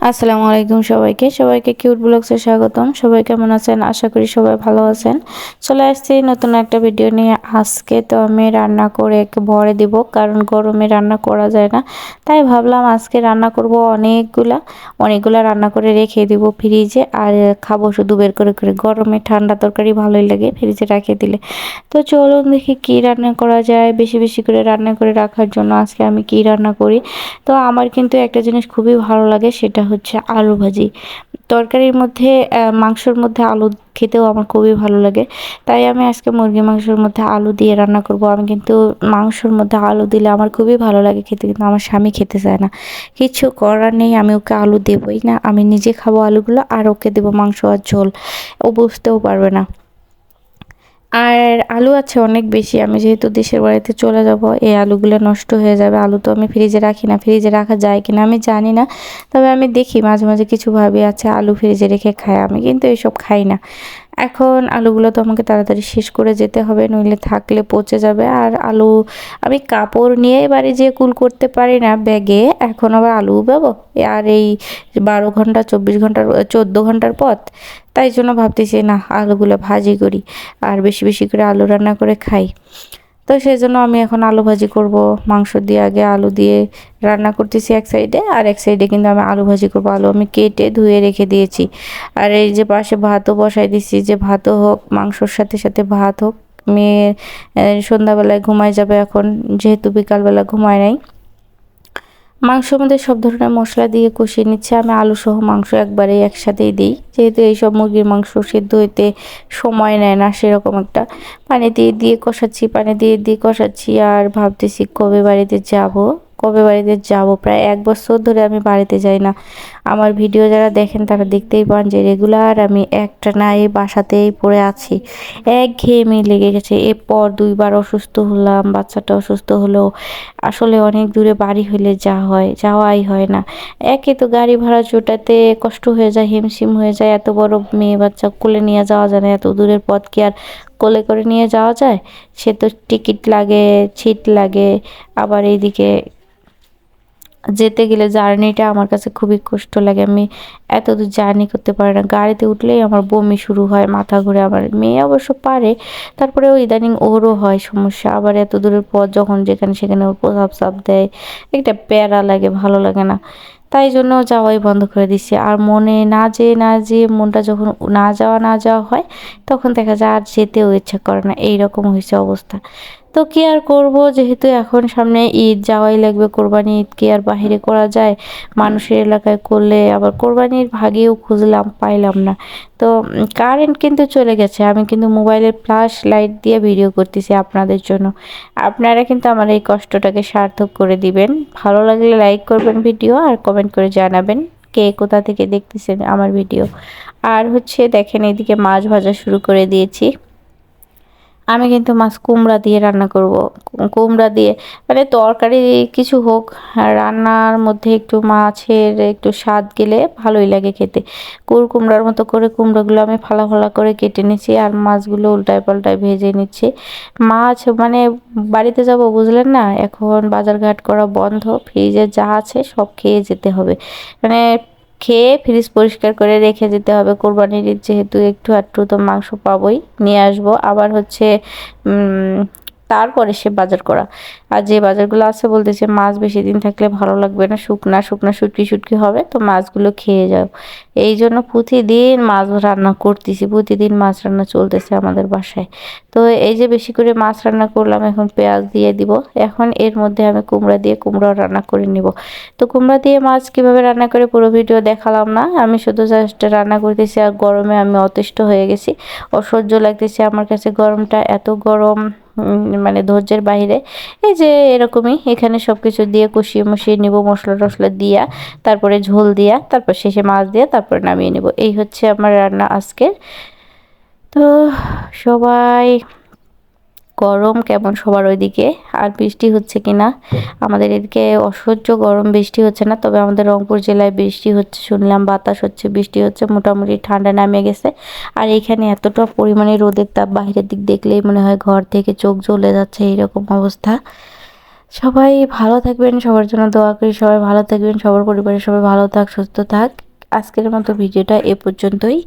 আসসালামু আলাইকুম সবাইকে। সবাইকে কিউট ব্লগসে স্বাগতম। সবাই কেমন আছেন? আশা করি সবাই ভালো আছেন। চলে আসছি নতুন একটা ভিডিও নিয়ে। আজকে তো আমি রান্না করে ভরে দিব, কারণ গরমে রান্না করা যায় না। তাই ভাবলাম আজকে রান্না করব অনেকগুলা। অনেকগুলা রান্না করে রেখে দিব ফ্রিজে। আর খাব শুধু বের করে করে। গরমে ঠান্ডা তরকারি ভালোই লাগে ফ্রিজে রাখে দিলে। তো চলুন দেখি কি রান্না করা যায়। বেশি বেশি করে রান্না করে রাখার জন্য আজকে আমি কি রান্না করি। তো আমার কিন্তু একটা জিনিস খুবই ভালো লাগে, সেটা হচ্ছে আলু ভাজি। তরকারির মধ্যে মাংসর মধ্যে আলু খেতেও আমার খুবই ভালো লাগে। তাই আমি আজকে মুরগি মাংসের মধ্যে আলু দিয়ে রান্না করব। আমি কিন্তু মাংসর মধ্যে আলু দিলে আমার খুবই ভালো লাগে খেতে, কিন্তু আমার স্বামী খেতে চায় না। কিছু করার নেই, আমি ওকে আলু দেবই না। আমি নিজে খাব আলুগুলো আর ওকে দেবো মাংস আর ঝোল। ও বুঝতেও পারবে না। আর আলু আছে অনেক বেশি, আমি যেহেতু দেশের বাড়িতে চলে যাব, এই আলুগুলো নষ্ট হয়ে যাবে, আলু তো আমি ফ্রিজে রাখি না ফ্রিজে রাখা যায় কিনা আমি জানি না, তবে আমি দেখি মাঝে মাঝে কিছু ভাবি আছে, আলু ফ্রিজে রেখে খাই আমি, কিন্তু এইসব খাই না। এখন আলুগুলো তো আমাকে তাড়াতাড়ি শেষ করে যেতে হবে, নইলে থাকলে পচে যাবে। আর আলু, আমি কাপড় নিয়ে বাড়ি যেয়ে কুল করতে পারি না, ব্যাগে। এখন আবার আলু পাবো আর এই বারো ঘণ্টা, চব্বিশ ঘণ্টার চোদ্দ ঘণ্টার পথ? তাই জন্য ভাবতেছি, না, আলুগুলো ভাজি করি, আর বেশি বেশি করে আলু রান্না করে খাই। তো সেই জন্য আমি এখন আলু ভাজি করব। মাংস দিয়ে আগে আলু দিয়ে রান্না করতেছি এক সাইডে, আর এক সাইডে কিন্তু আমি আলু ভাজি করব। আলু আমি কেটে ধুয়ে রেখে দিয়েছি। আর এই যে পাশে ভাতও বসাই দিছি, যে ভাতও হোক, মাংসর সাথে সাথে ভাত হোক, মেয়ে সন্ধ্যাবেলায় ঘুমায় যাবে এখন, যেহেতু বিকালবেলা ঘুমায় নাই। মাংসের মধ্যে সব ধরনের মশলা দিয়ে কষিয়ে নিচ্ছে। আমি আলু সহ মাংস একবারে একসাথেই দিই। যেহেতু এইসব মুরগির মাংস সেদ্ধ হইতে সময় নেয় না, সেরকম একটা পানি দিয়ে দিয়ে কষাচ্ছি, পানি দিয়ে দিয়ে কষাচ্ছি আর ভাবতেছি কবে বাড়িতে যাব। কবে বাড়িতে যাব? প্রায় এক বছর ধরে আমি বাড়িতে যাই না। আমার ভিডিও যারা দেখেন তারা দেখতেই পান যে রেগুলার আমি একটা না এই বাসাতেই পড়ে আছি। এক ঘেয়েমি লেগে গেছে। এরপর দুইবার অসুস্থ হলাম, বাচ্চাটা অসুস্থ হলো আসলে অনেক দূরে বাড়ি হলে যা হয়, যাওয়াই হয় না। একে তো গাড়ি ভাড়া চোটাতে কষ্ট হয়ে যায়, হিমশিম হয়ে যায়, এত বড় মেয়ে বাচ্চা কোলে নিয়ে যাওয়া যায় না, এত দূরের পথ কি আর কোলে করে নিয়ে যাওয়া যায়? সে তো টিকিট লাগে, ছিট লাগে, আবার এইদিকে যেতে গেলে জার্নিটা আমার কাছে খুবই কষ্ট লাগে। আমি এত দূর জার্নি করতে পারি না। গাড়িতে উঠলেই আমার বমি শুরু হয়, মাথা ঘুরে। আমার মেয়ে অবশ্য পারে তারপরে ওই ইদানিং ওরও হয় সমস্যা। আবার এত দূরের পর যখন যেখানে সেখানে ওর প্রভাব সাপ দেয়, একটা প্যারা লাগে, ভালো লাগে না। তাই জন্য যাওয়াই বন্ধ করে দিচ্ছি। আর মনে না যেয়ে না যেয়ে মনটা যখন না যাওয়া না যাওয়া হয়, তখন দেখা যায় আর যেতেও ইচ্ছা করে না। এইরকম হয়েছে অবস্থা। তো কি আর করব? যেহেতু এখন সামনে ঈদ, যাওয়াই লাগবে কোরবানি ঈদ কি আর বাহিরে করা যায়? মানুষের এলাকায় করলে আবার কোরবানির ভাগেও খুঁজলাম, পাইলাম না। তো কারেন্ট কিন্তু চলে গেছে, আমি কিন্তু মোবাইলের ফ্ল্যাশ লাইট দিয়ে ভিডিও করতেছি আপনাদের জন্য। আপনারা কিন্তু আমার এই কষ্টটাকে সার্থক করে দিবেন। ভালো লাগলে লাইক করবেন ভিডিও আর কমেন্ট করে জানাবেন কে কোথা থেকে দেখতেছেন আমার ভিডিও আর হচ্ছে দেখেন এদিকে মাছ ভাজা শুরু করে দিয়েছি। আমি কিন্তু মাছ কুমড়া দিয়ে রান্না করব। কুমড়া দিয়ে মানে তরকারি কিছু হোক রান্নার মধ্যে একটু মাছের একটু স্বাদ গেলে ভালোই লাগে খেতে। কুর কুমড়ার মতো করে কুমড়োগুলো আমি ফালা ফালা করে কেটে নিচ্ছি আর মাছগুলো উল্টায় পাল্টায় ভেজে নিচ্ছি। মাছ মানে বাড়িতে যাব বুঝলেন না, এখন বাজারঘাট করা বন্ধ, ফ্রিজে যা আছে সব খেয়ে যেতে হবে। মানে খেয়ে ফ্রিজ পরিষ্কার করে রেখে দিতে হবে। কোরবানির যেহেতু একটু আটটু তো মাংস পাবই। নিয়ে আসব। আবার হচ্ছে তারপরে সে বাজার করা। আর যে বাজারগুলো আছে বলতেছে, মাছ বেশি দিন থাকলে ভালো লাগবে না, শুকনা শুকনা, শুটকি শুটকি হবে, তো মাছগুলো খেয়ে যাও। এই জন্য প্রতিদিন মাছ রান্না করতেছি, প্রতিদিন মাছ রান্না চলতেছে আমাদের বাসায়। তো এই যে বেশি করে মাছ রান্না করলাম, এখন পেঁয়াজ দিয়ে দিব। এখন এর মধ্যে আমি কুমড়া দিয়ে কুমড়া রান্না করে নিব। তো কুমড়া দিয়ে মাছ কীভাবে রান্না করে পুরো ভিডিও দেখালাম না। আমি শুধু জাস্ট রান্না করতেছি আর গরমে আমি অতিষ্ঠ হয়ে গেছি। অসহ্য লাগতেছে আমার কাছে গরমটা, এত গরম। মানে ধৈর্যের বাইরে এই যে এরকমই এখানে সব কিছু দিয়ে কষিয়ে মশিয়ে নিব, মশলা টসলা দিয়া, তারপরে ঝোল দিয়া, তারপর শেষে মাছ দিয়ে, তারপরে নামিয়ে নেব। এই হচ্ছে আমার রান্না আজকের। তো সবাই গরম কেমন সবার ওইদিকে? আর বৃষ্টি হচ্ছে কি না আমাদের এদিকে অসহ্য গরম, বৃষ্টি হচ্ছে না, তবে আমাদের রংপুর জেলায় বৃষ্টি হচ্ছে, শুনলাম বাতাস হচ্ছে, বৃষ্টি হচ্ছে, মোটামুটি ঠান্ডা নামে গেছে। আর এখানে এতটা পরিমাণে রোদের তাপ, বাইরের দিক দেখলেই মনে হয় ঘর থেকে চোখ জ্বলে যাচ্ছে, এইরকম অবস্থা। সবাই ভালো থাকবেন, সবার জন্য দোয়া করি, সবাই ভালো থাকবেন, সবার পরিবারের সবাই ভালো থাক, সুস্থ থাক। আজকের মতো ভিডিওটা এ পর্যন্তই।